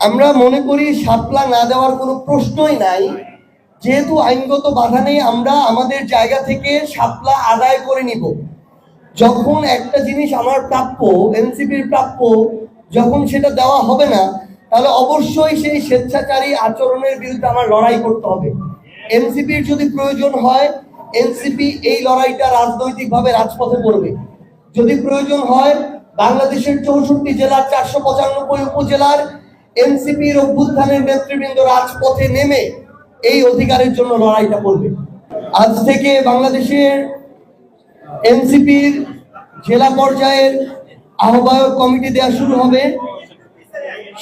আমরা মনে করি সাপলা না দেওয়ার কোনো প্রশ্নই নাই। যেহেতু আইনগত বাধা নেই, আমরা আমাদের জায়গা থেকে সাপলা আদায় করে নিব। যখন একটা জিনিস আমার প্রাপ্য, এনসিপির প্রাপ্য, যখন সেটা দেওয়া হবে না, তাহলে অবশ্যই সেই স্বেচ্ছাচারী আচরণের বিরুদ্ধে আমার লড়াই করতে হবে। এনসিপির যদি প্রয়োজন হয়, এনসিপি এই লড়াইটা রাজনৈতিকভাবে রাজপথে করবে। যদি প্রয়োজন হয়, বাংলাদেশের চৌষট্টি জেলার চারশো পঁচানব্বই উপজেলার এনসিপির অভ্যুত্থানের নেতৃবৃন্দ রাজপথে নেমে এই অধিকারের জন্য লড়াইটা করবে। আজ থেকে বাংলাদেশের এনসিপির জেলা পর্যায়ের আহ্বায়ক কমিটি দেওয়া শুরু হবে।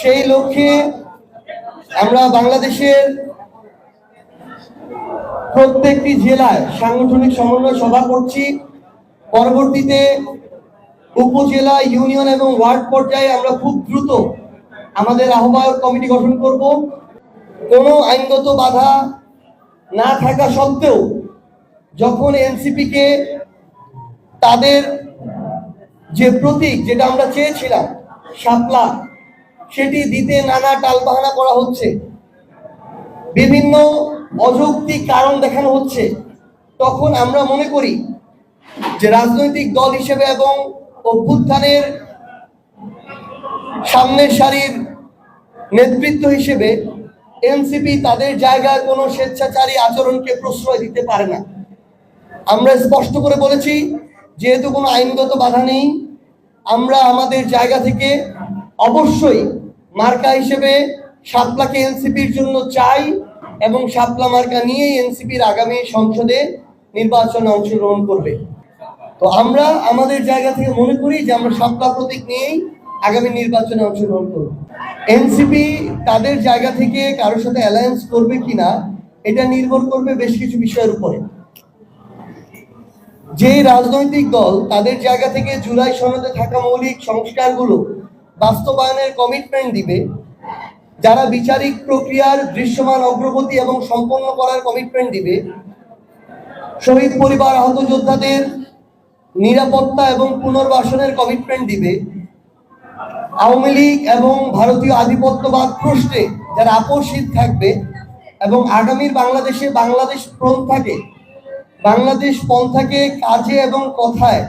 সেই লক্ষ্যে আমরা বাংলাদেশের প্রত্যেকটি জেলায় সাংগঠনিক সমন্বয় সভা করছি। পরবর্তীতে উপজেলা, ইউনিয়ন এবং ওয়ার্ড পর্যায়ে আমরা খুব দ্রুত আমাদের আহ্বায়ক কমিটি গঠন করব। কোনো আইনগত বাধা না থাকা সত্ত্বেও যখন এনসিপিকে তাদের যে প্রতীক যেটা আমরা চেয়েছিলাম শাপলা সেটি দিতে নানা টালবাহানা করা হচ্ছে। বিভিন্ন অযৌক্তিক কারণ দেখানো হচ্ছে। তখন আমরা মনে করি যে রাজনৈতিক দল হিসেবে এবং অভ্যুত্থানের সামনের সারির নেতৃত্ব হিসেবে এনসিপি তাদের জায়গায় কোনো স্বেচ্ছাচারী আচরণকে প্রশ্রয় দিতে পারে না। আমরা স্পষ্ট করে বলেছি, যেহেতু কোনো আইনগত বাধা নেই, আমরা আমাদের জায়গা থেকে অবশ্যই মার্কা হিসেবে শাপলাকে এনসিপির জন্য চাই এবং শাপলা মার্কা নিয়েই এনসিপির আগামী সংসদে নির্বাচনে অংশগ্রহণ করবে। তো আমরা আমাদের জায়গা থেকে মনে করি যে আমরা শাপলা প্রতীক নিয়েই আগামী নির্বাচনে অংশগ্রহণ করব। এনসিপি তাদের জায়গা থেকে কারোর সাথে অ্যালায়েন্স করবে কিনা, এটা নির্ভর করবে বেশ কিছু বিষয়ের উপরে। যে রাজনৈতিক দল তাদের জায়গা থেকে জুলাই সনদে থাকা মৌলিক সংস্কারগুলো বাস্তবায়নের কমিটমেন্ট দিবে, যারা বিচারিক প্রক্রিয়ার দৃশ্যমান অগ্রগতি এবং সম্পন্ন করার কমিটমেন্ট দিবে, শহীদ পরিবার, আহত যোদ্ধাদের নিরাপত্তা এবং পুনর্বাসনের কমিটমেন্ট দিবে আওয়ামী লীগ এবং ভারতীয় আধিপত্যবাদ প্রশ্নে যারা আপোষিত থাকবে এবং আগামীর বাংলাদেশে বাংলাদেশ পন্থাকে বাংলাদেশ পন্থাকে কাজে এবং কথায়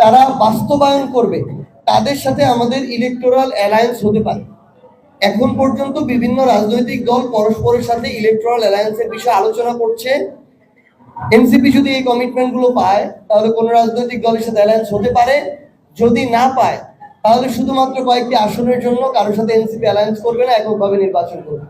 তারা বাস্তবায়ন করবে, তাদের সাথে আমাদের ইলেকটোরাল অ্যালায়েন্স হতে পারে। এখন পর্যন্ত বিভিন্ন রাজনৈতিক দল পরস্পরের সাথে ইলেকট্রাল অ্যালায়েন্সের বিষয়ে আলোচনা করছে। এনসিপি যদি এই কমিটমেন্টগুলো পায়, তাহলে কোন রাজনৈতিক দলের সাথে অ্যালায়েন্স হতে পারে। যদি না পায় তাহলে শুধুমাত্র কয়েকটি আসনের জন্য কারোর সাথে এনসিপি অ্যালায়েন্স করবে না এককভাবে নির্বাচন করবে।